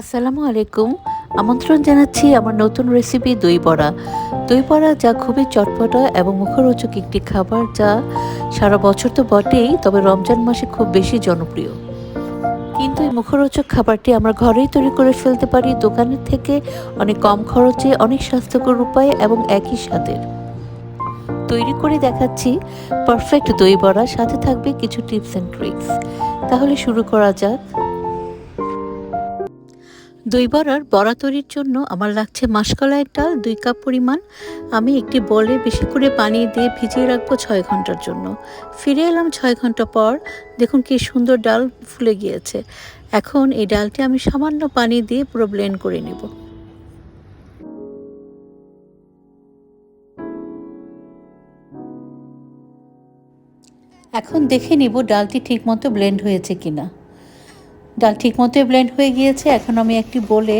আসসালামু আলাইকুম। আমন্ত্রণ জানাচ্ছি আমার নতুন রেসিপি দই বড়া। দই বড়া যা খুবই চটপটা এবং মুখরোচক একটি খাবার যা সারা বছর তো বটেই, তবে রমজান মাসে খুব বেশি জনপ্রিয়। কিন্তু এই মুখরোচক খাবারটি আমরা ঘরেই তৈরি করে ফেলতে পারি, দোকানের থেকে অনেক কম খরচে, অনেক স্বাস্থ্যকর উপায়ে এবং একই স্বাদের। তৈরি করে দেখাচ্ছি পারফেক্ট দই বড়া, সাথে থাকবে কিছু টিপস অ্যান্ড ট্রিক্স তাহলে শুরু করা যাক। দই বড়ার বড়া তৈরির জন্য আমার লাগছে মাসকলাইয়ের ডাল দুই কাপ পরিমাণ। আমি একটি বলে বেশি করে পানি দিয়ে ভিজিয়ে রাখব ছয় ঘণ্টার জন্য। ফিরে এলাম ছয় ঘণ্টা পর। দেখুন কি সুন্দর ডাল ফুলে গিয়েছে। এখন এই ডালটি আমি সামান্য পানি দিয়ে পুরো ব্লেন্ড করে নেব। এখন দেখে নিব ডালটি ঠিকমতো ব্লেন্ড হয়েছে কিনা। ডাল ঠিক মতোই ব্লেন্ড হয়ে গিয়েছে। এখন আমি একটি বলে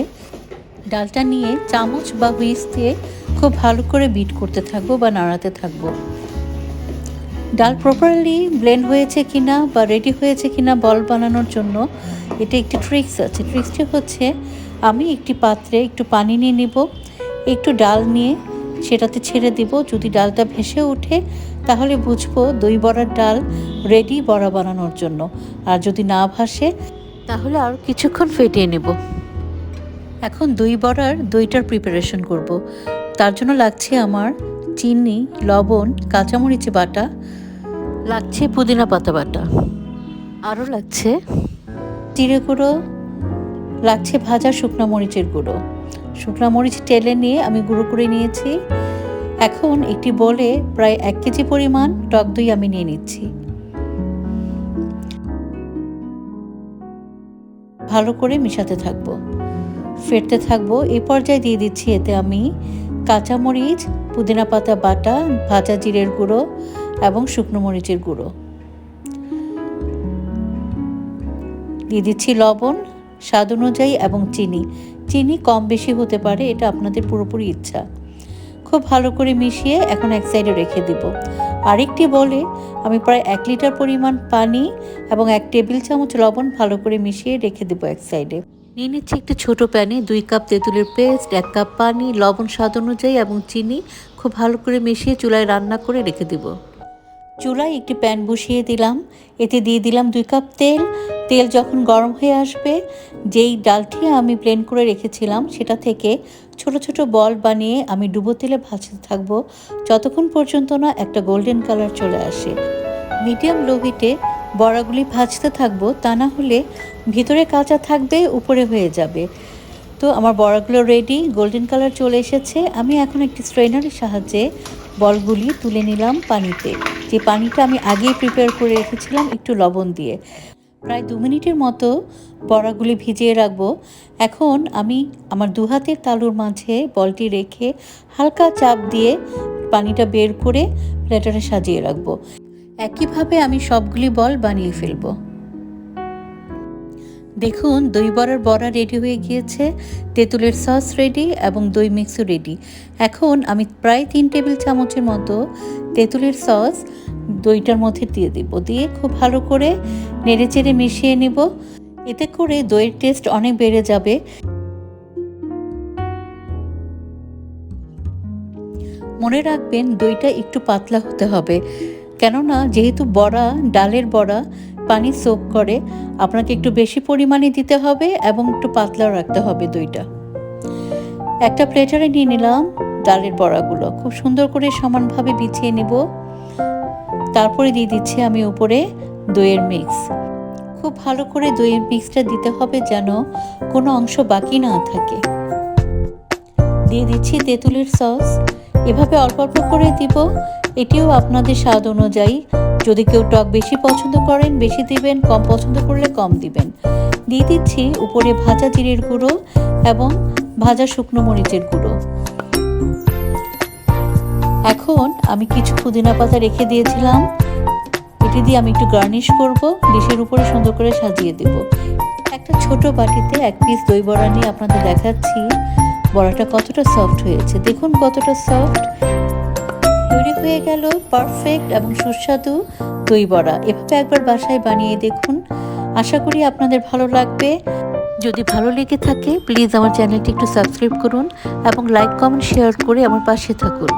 ডালটা নিয়ে চামচ বা হুইস দিয়ে খুব ভালো করে বিট করতে থাকব বা নাড়াতে থাকব। ডাল প্রপারলি ব্লেন্ড হয়েছে কিনা বা রেডি হয়েছে কিনা বল বানানোর জন্য এটা একটি ট্রিক্স আছে। ট্রিক্সটি হচ্ছে, আমি একটি পাত্রে একটু পানি নিয়ে নিব, একটু ডাল নিয়ে সেটাতে ছেড়ে দিব। যদি ডালটা ভেসে ওঠে, তাহলে বুঝব দই বড়ার ডাল রেডি বড়া বানানোর জন্য। আর যদি না ভাসে তাহলে আর কিছুক্ষণ ফেটিয়ে নেব। এখন দই বড়ার দইটার প্রিপারেশন করব। তার জন্য লাগছে আমার চিনি লবণ কাঁচামরিচ বাটা। লাগছে পুদিনা পাতা বাটা। আরও লাগছে? জিরে গুঁড়ো লাগছে ভাজা শুকনো মরিচের গুঁড়ো। শুকনো মরিচ টেলে নিয়ে আমি গুঁড়ো করে নিয়েছি। এখন একটি বলে প্রায় এক কেজি পরিমাণ টক দই আমি নিয়ে নিচ্ছি। ভালো করে মিশাতে থাকব। ফেটতে থাকব। এ পর্যায়ে দিয়ে দিচ্ছি এতে আমি কাঁচামরিচ, পুদিনা পাতা বাটা, ভাজা জিরের গুঁড়ো এবং শুকনো মরিচের গুঁড়ো। দিয়ে দিচ্ছি লবণ, স্বাদ অনুযায়ী এবং চিনি। চিনি কম বেশি হতে পারে, এটা আপনাদের পুরোপুরি ইচ্ছা। খুব ভালো করে মিশিয়ে এখন এক সাইডে রেখে দিব। আরেকটি বলে আমি প্রায় এক লিটার পরিমাণ পানি এবং এক টেবিল চামচ লবণ ভালো করে মিশিয়ে রেখে দেবো এক সাইডে নিয়ে নিচ্ছি একটি ছোটো প্যানে দুই কাপ তেঁতুলের পেস্ট এক কাপ পানি, লবণ স্বাদ অনুযায়ী এবং চিনি খুব ভালো করে মিশিয়ে চুলায় রান্না করে রেখে দেব। চুলায় একটি প্যান বসিয়ে দিলাম। এতে দিয়ে দিলাম দুই কাপ তেল। তেল যখন গরম হয়ে আসবে, যেই ডালটি আমি প্লেন করে রেখেছিলাম, সেটা থেকে ছোট ছোট বল বানিয়ে আমি ডুবো তেলে ভাজতে থাকব। যতক্ষণ পর্যন্ত না একটা গোল্ডেন কালার চলে আসে। মিডিয়াম লো হিটে বড়াগুলি ভাজতে থাকব, তা না হলে ভিতরে কাঁচা থাকবে, উপরে হয়ে যাবে। তো আমার বড়াগুলো রেডি গোল্ডেন কালার চলে এসেছে। আমি এখন একটি স্ট্রেনারের সাহায্যে বলগুলি তুলে নিলাম পানিতে। যে পানিটা আমি আগেই প্রিপেয়ার করে রেখেছিলাম একটু লবণ দিয়ে। প্রায় দু মিনিটের মতো বড়াগুলি ভিজিয়ে রাখব। এখন আমি আমার দু হাতের তালুর মাঝে বলটি রেখে হালকা চাপ দিয়ে পানিটা বের করে প্লেটারে সাজিয়ে রাখব। একইভাবে আমি সবগুলি বল বানিয়ে ফেলব। দেখুন, দই বড়ার বড়া রেডি হয়ে গিয়েছে, তেঁতুলের সস রেডি এবং দই মিক্সও রেডি এখন আমি প্রায় তিন টেবিল চামচের মতো তেঁতুলের সস দইটার মধ্যে দিয়ে দিব। দিয়ে খুব ভালো করে নেড়ে চেড়ে মিশিয়ে নেব। এতে করে দইয়ের টেস্ট অনেক বেড়ে যাবে। মনে রাখবেন, দইটা একটু পাতলা হতে হবে। কেননা, যেহেতু বড়া, ডালের বড়া পানি সোপ করে আপনাকে একটু বেশি পরিমাণে দিতে হবে এবং একটু পাতলাও রাখতে হবে দইটা। একটা প্লেটারে নিয়ে নিলাম ডালের বড়াগুলো। খুব সুন্দর করে সমানভাবে বিছিয়ে নিব। তারপরে দিয়ে দিচ্ছি আমি উপরে দইয়ের মিক্স খুব ভালো করে দইয়ের মিক্সটা দিতে হবে যেন কোনো অংশ বাকি না থাকে। দিয়ে দিচ্ছি তেঁতুলের সস এভাবে অল্প অল্প করে দিব। এটিও আপনাদের স্বাদ অনুযায়ী যদি কেউ টক বেশি পছন্দ করেন, বেশি দিবেন, কম পছন্দ করলে কম দিবেন। দিয়ে দিচ্ছি উপরে ভাজা জিরের গুঁড়ো এবং ভাজা শুকনো মরিচের গুঁড়ো। এখন আমি কিছু পুদিনা পাতা রেখে দিয়েছিলাম। এটি দিয়ে আমি একটু গার্নিশ করব, ডিশের উপরে সুন্দর করে সাজিয়ে দেব। একটা ছোট বাটিতে এক পিস দই বড়া নিয়ে আপনাদের দেখাচ্ছি। বড়াটা কতটা সফট হয়েছে। দেখুন কতটা সফট হয়ে গেল পারফেক্ট এবং সুস্বাদু দই বড়া। এভাবে একবার বাসায় বানিয়ে দেখুন। আশা করি আপনাদের ভালো লাগবে। যদি ভালো লেগে থাকে প্লিজ আমার চ্যানেলটি একটু সাবস্ক্রাইব করুন এবং লাইক কমেন্ট শেয়ার করে আমার পাশে থাকুন।